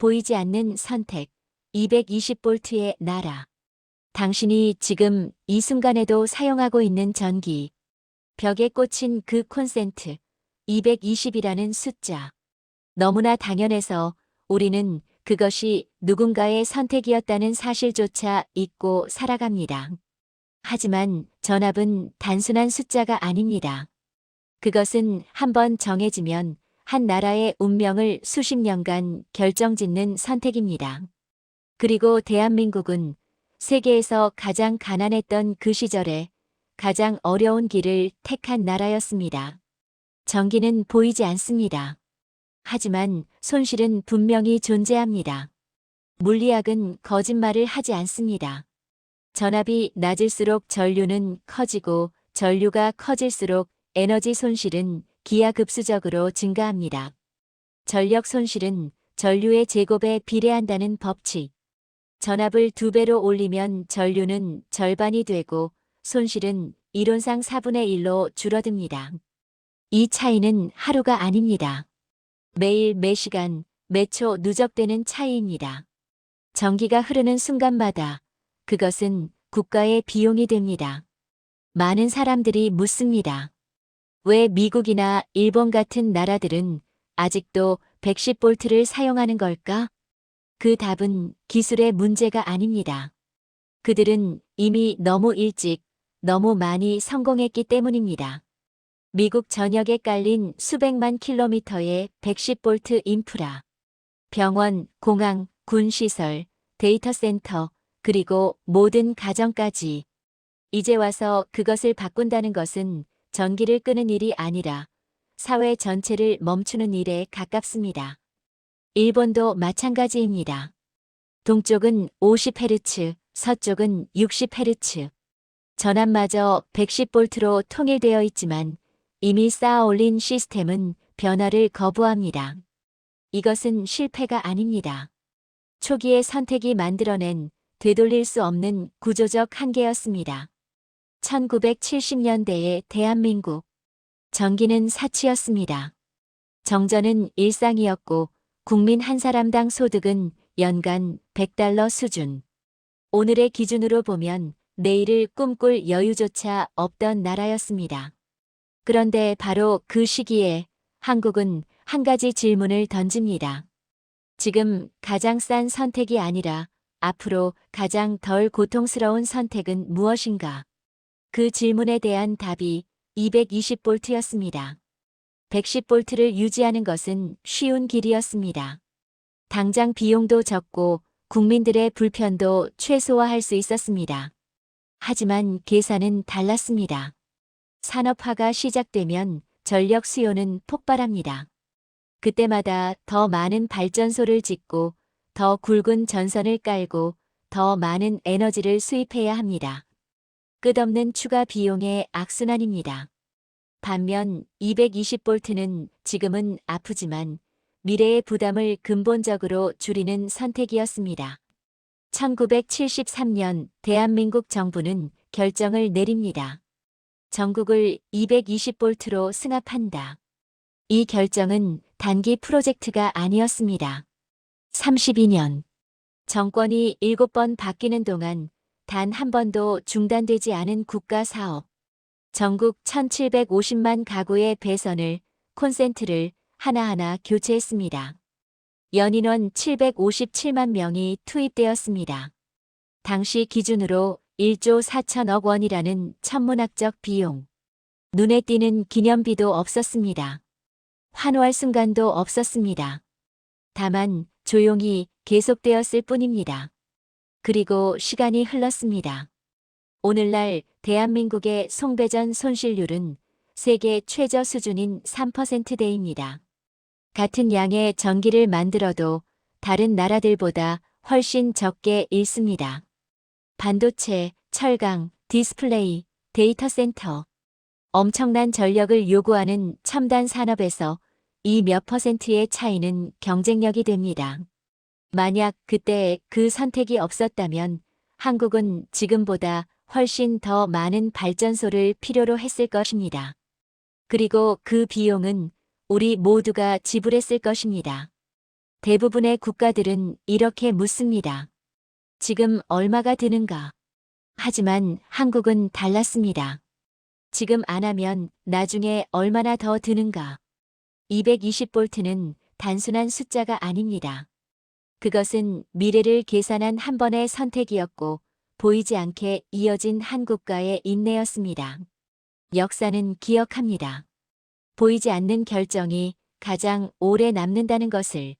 보이지 않는 선택. 220볼트의 나라. 당신이 지금 이 순간에도 사용하고 있는 전기. 벽에 꽂힌 그 콘센트. 220이라는 숫자. 너무나 당연해서 우리는 그것이 누군가의 선택이었다는 사실조차 잊고 살아갑니다. 하지만 전압은 단순한 숫자가 아닙니다. 그것은 한번 정해지면 한 나라의 운명을 수십 년간 결정짓는 선택입니다. 그리고 대한민국은 세계에서 가장 가난했던 그 시절에 가장 어려운 길을 택한 나라였습니다. 전기는 보이지 않습니다. 하지만 손실은 분명히 존재합니다. 물리학은 거짓말을 하지 않습니다. 전압이 낮을수록 전류는 커지고 전류가 커질수록 에너지 손실은 기하급수적으로 증가합니다. 전력 손실은 전류의 제곱에 비례한다는 법칙. 전압을 두 배로 올리면 전류는 절반이 되고 손실은 이론상 4분의 1로 줄어듭니다. 이 차이는 하루가 아닙니다. 매일 매시간, 매초 누적되는 차이입니다. 전기가 흐르는 순간마다 그것은 국가의 비용이 됩니다. 많은 사람들이 묻습니다. 왜 미국이나 일본 같은 나라들은 아직도 110볼트를 사용하는 걸까? 그 답은 기술의 문제가 아닙니다. 그들은 이미 너무 일찍, 너무 많이 성공했기 때문입니다. 미국 전역에 깔린 수백만 킬로미터의 110볼트 인프라, 병원, 공항, 군시설, 데이터 센터, 그리고 모든 가정까지. 이제 와서 그것을 바꾼다는 것은 전기를 끄는 일이 아니라 사회 전체를 멈추는 일에 가깝습니다. 일본도 마찬가지입니다. 동쪽은 50Hz, 서쪽은 60Hz. 전압마저 110볼트로 통일되어 있지만 이미 쌓아 올린 시스템은 변화를 거부합니다. 이것은 실패가 아닙니다. 초기의 선택이 만들어낸 되돌릴 수 없는 구조적 한계였습니다. 1970년대의 대한민국. 전기는 사치였습니다. 정전은 일상이었고 국민 한 사람당 소득은 연간 100달러 수준. 오늘의 기준으로 보면 내일을 꿈꿀 여유조차 없던 나라였습니다. 그런데 바로 그 시기에 한국은 한 가지 질문을 던집니다. 지금 가장 싼 선택이 아니라 앞으로 가장 덜 고통스러운 선택은 무엇인가? 그 질문에 대한 답이 220볼트였습니다. 110볼트를 유지하는 것은 쉬운 길이었습니다. 당장 비용도 적고 국민들의 불편도 최소화할 수 있었습니다. 하지만 계산은 달랐습니다. 산업화가 시작되면 전력 수요는 폭발합니다. 그때마다 더 많은 발전소를 짓고 더 굵은 전선을 깔고 더 많은 에너지를 수입해야 합니다. 끝없는 추가 비용의 악순환입니다. 반면 220볼트는 지금은 아프지만 미래의 부담을 근본적으로 줄이는 선택이었습니다. 1973년 대한민국 정부는 결정을 내립니다. 전국을 220볼트로 승합한다. 이 결정은 단기 프로젝트가 아니었습니다. 32년. 정권이 7번 바뀌는 동안 단 한 번도 중단되지 않은 국가 사업. 전국 1750만 가구의 배선을, 콘센트를 하나하나 교체했습니다. 연인원 757만 명이 투입되었습니다. 당시 기준으로 1조 4천억 원이라는 천문학적 비용. 눈에 띄는 기념비도 없었습니다. 환호할 순간도 없었습니다. 다만 조용히 계속되었을 뿐입니다. 그리고 시간이 흘렀습니다. 오늘날 대한민국의 송배전 손실률은 세계 최저 수준인 3%대입니다. 같은 양의 전기를 만들어도 다른 나라들보다 훨씬 적게 잃습니다. 반도체, 철강, 디스플레이, 데이터 센터. 엄청난 전력을 요구하는 첨단 산업에서 이 몇 퍼센트의 차이는 경쟁력이 됩니다. 만약 그때 그 선택이 없었다면 한국은 지금보다 훨씬 더 많은 발전소를 필요로 했을 것입니다. 그리고 그 비용은 우리 모두가 지불했을 것입니다. 대부분의 국가들은 이렇게 묻습니다. 지금 얼마가 드는가? 하지만 한국은 달랐습니다. 지금 안 하면 나중에 얼마나 더 드는가? 220볼트는 단순한 숫자가 아닙니다. 그것은 미래를 계산한 한 번의 선택이었고 보이지 않게 이어진 한국가의 인내였습니다. 역사는 기억합니다. 보이지 않는 결정이 가장 오래 남는다는 것을